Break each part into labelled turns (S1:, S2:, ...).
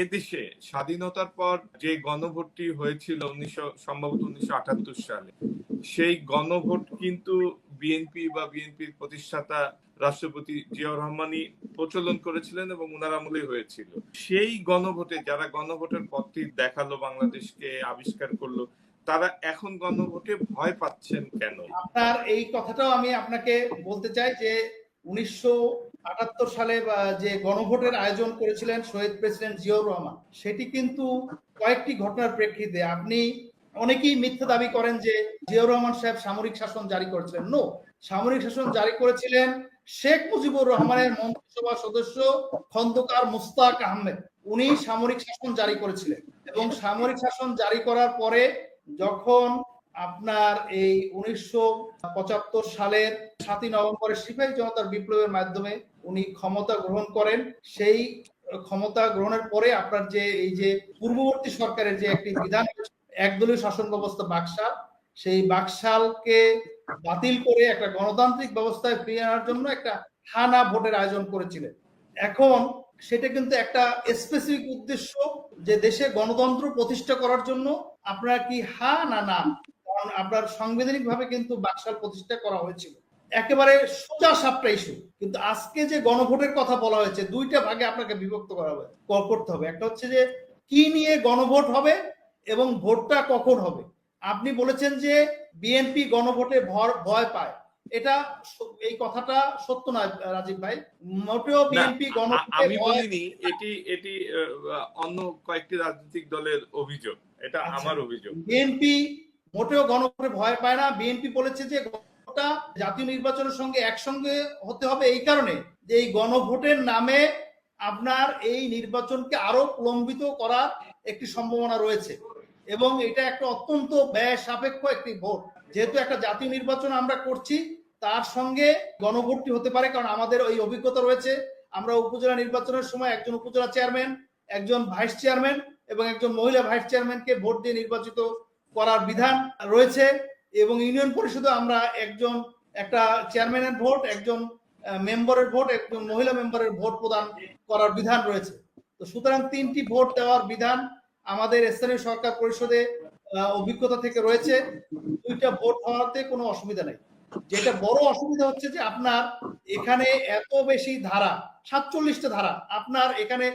S1: এদেশে স্বাধীনতার পর যে গণভোটটি হয়েছিল উনিশশো, সম্ভবত উনিশশো আটাত্তর সালে, সেই গণভোট কিন্তু বিএনপি বা বিএনপির প্রতিষ্ঠাতা রাষ্ট্রপতি জিয়াউর রহমানই প্রচলন করেছিলেন এবং উনার আমলেই হয়েছিল। সেই গণভোটে যারা গণভোটের পথটি দেখাল, বাংলাদেশকে আবিষ্কার করল, তারা এখন গণভোটে ভয় পাচ্ছেন কেন?
S2: আপনার এই কথাটাও আমি আপনাকে বলতে চাই যে উনিশশো আটাত্তর সালে যে গণভোটের আয়োজন করেছিলেন শহীদ প্রেসিডেন্ট জিয়াউর রহমান, সেটি কিন্তু কয়েকটি ঘটনার প্রেক্ষিতে আপনি অনেকেই মিথ্যা দাবি করেন যে জিয়াউর রহমান সাহেব সামরিক শাসন জারি করেছিলেন। নো সামরিক শাসন জারি করেছিলেন শেখ মুজিবুর রহমানের মন্ত্রিসভা সদস্য খন্দকার মুস্তাক আহমেদ। উনি সামরিক শাসন জারি করেছিলেন এবং সামরিক শাসন জারি করার পরে যখন আপনার এই উনিশশো পঁচাত্তর সালের সাতই নভেম্বরের সিপাহী জনতার বিপ্লবের মাধ্যমে উনি ক্ষমতা গ্রহণ করেন, সেই ক্ষমতা গ্রহণের পরে আপনার যে এই যে পূর্ববর্তী সরকারের যে একটি বিধান, একদলীয় শাসন ব্যবস্থা বাকশাল, সেই বাকশালকে বাতিল করে একটা গণতান্ত্রিক ব্যবস্থায় ফিরিয়ে আনার জন্য একটা হানা ভোটের আয়োজন করেছিলেন। এখন সেটা কিন্তু একটা স্পেসিফিক উদ্দেশ্য যে দেশে গণতন্ত্র প্রতিষ্ঠা করার জন্য আপনারা কি হা না না, কারণ আপনার সাংবিধানিক ভাবে কিন্তু বাকশাল প্রতিষ্ঠা করা হয়েছিল। একেবারে সোজা সাপটা ইস্যু কিন্তু আজকে যে গণভোটের কথা বলা হয়েছে দুইটা ভাগে আপনাকে বিভক্ত করা হবে করতে হবে। একটা হচ্ছে যে কি নিয়ে গণভোট হবে এবং ভোটটা কখন হবে? আপনি বলেছেন যে বিএনপি গণভোটে ভয় পায়। এটা এই কথাটা সত্য নয় রাজীব ভাই। মোটেও বিএনপি গণভোটে
S1: আমি বলিনি এটি এটি অন্য কয়েকটি রাজনৈতিক দলের অভিযোগ। এটা
S2: আচ্ছা।
S1: আমার অভিযোগ।
S2: বিএনপি মোটেও গণভোটে ভয় পায় না। বিএনপি বলেছে যে গণভোটটা জাতীয় নির্বাচনের সঙ্গে একসঙ্গে হতে হবে এই কারণে যে এই গণভোটের নামে আপনার এই নির্বাচনকে আরও প্রলম্বিত করার একটি সম্ভাবনা রয়েছে। এবং এটা একটা অত্যন্ত ব্যয় সাপেক্ষ একটি ভোট। যেহেতু একটা জাতীয় নির্বাচন আমরা করছি, তার সঙ্গে গণভোটটি হতে পারে কারণ আমাদের ওই অভিজ্ঞতা রয়েছে। আমরা উপজেলা নির্বাচনের সময় একজন উপজেলা চেয়ারম্যান, একজন ভাইস চেয়ারম্যান এবং একজন মহিলা ভাইস চেয়ারম্যানকে ভোট দিয়ে নির্বাচিত করার বিধান রয়েছে। এবং ইউনিয়ন পরিষদে আমরা একজন, একটা চেয়ারম্যানের ভোট, একজন মেম্বারের ভোট, একজন মহিলা মেম্বারের ভোট প্রদান করার বিধান রয়েছে। তো সুতরাং তিনটি ভোট দেওয়ার বিধান আমাদের স্থানীয় সরকার পরিষদে অভিজ্ঞতা থেকে রয়েছে। দুইটা ভোট হওয়াতে কোনো অসুবিধা নেই। যেটা বড় অসুবিধা হচ্ছে যে আপনার এখানে এত বেশি ধারা, সাতচল্লিশটা ধারা, আপনার এখানে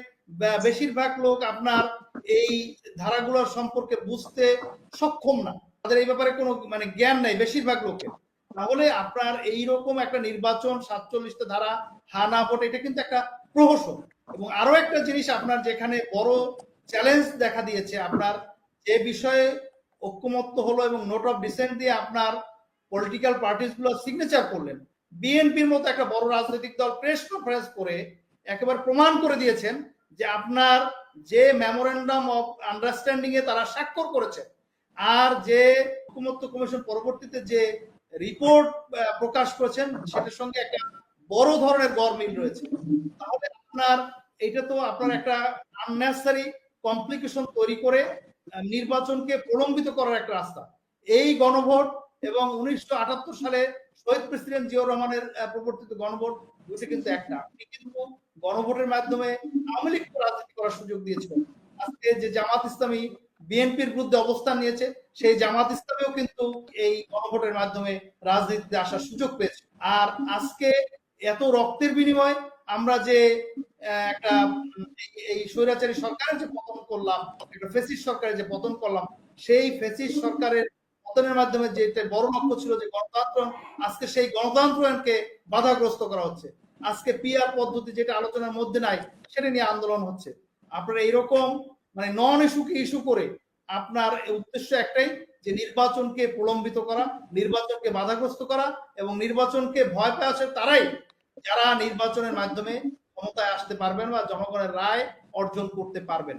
S2: বেশিরভাগ লোক আপনার এই ধারাগুলোর সম্পর্কে বুঝতে সক্ষম না। তাদের এই ব্যাপারে কোনো মানে জ্ঞান নাই বেশিরভাগ লোকের। তাহলে আপনার এই রকম একটা নির্বাচন সাতচল্লিশটা ধারা, হা না ভোট, এটা কিন্তু একটা প্রহসন। এবং আরও একটা জিনিস আপনার যেখানে বড় চ্যালেঞ্জ দেখা দিয়েছে, আপনার যে বিষয়ে ঐক্যমত্য হলো এবং নোট অফ ডিসেন্ট দিয়ে আপনার পলিটিক্যাল পার্টিসগুলো সিগনেচার করলেন, বিএনপির মতো একটা বড় রাজনৈতিক দল প্রেস কনফারেন্স করে একেবারে প্রমাণ করে দিয়েছেন যে আপনার যে মেমোরেন্ডাম অফ আন্ডারস্ট্যান্ডিং এ তারা স্বাক্ষর করেছে আর যে ঐকমত্য কমিশন পরবর্তীতে যে রিপোর্ট প্রকাশ করেছেন, সেটার সঙ্গে একটা বড় ধরনের গরমিল রয়েছে। তাহলে আপনার এটা তো আপনার একটা আননেসারি কমপ্লিকেশন তৈরি করে নির্বাচনকে প্রলম্বিত করার একটা রাস্তা। এই গণভোট এবং উনিশশো আটাত্তর সালে শহীদ প্রেসিডেন্ট জিয়াউর রহমানের প্রবর্তিত গণভোট দুটি কিন্তু একটা। কিন্তু গণভোটের মাধ্যমে আওয়ামী লীগকে রাজনীতি করার সুযোগ দিয়েছিলেন। আজকে যে জামাত ইসলামী বিএনপির বিরুদ্ধে অবস্থান নিয়েছে, সেই জামাত ইসলামীও কিন্তু এই গণভোটের মাধ্যমে রাজনীতিতে আসার সুযোগ পেয়েছে। আর আজকে এত রক্তের বিনিময়ে আমরা যে একটা, এই- স্বৈরাচারী সরকারের যে পতন করলাম, একটা ফেসিস সরকারের যে পতন করলাম, সেই ফেসিস সরকারের পতনের মাধ্যমে যে বড় লক্ষ্য ছিল যে গণতন্ত্র আজকে সেই গণতন্ত্রকে বাধাগ্রস্ত করা হচ্ছে। আজকে পিআর পদ্ধতি যেটা আলোচনার মধ্যে নাই, সেটা নিয়ে আন্দোলন হচ্ছে। আপনারা এইরকম মানে নন ইস্যুকে ইস্যু করে আপনার উদ্দেশ্য একটাই যে নির্বাচনকে প্রলম্বিত করা, নির্বাচনকে বাধাগ্রস্ত করা এবং নির্বাচনকে ভয় পেয়ে আছে তারাই যারা নির্বাচনের মাধ্যমে ক্ষমতায় আসতে পারবেন বা জনগণের রায় অর্জন করতে পারবেন।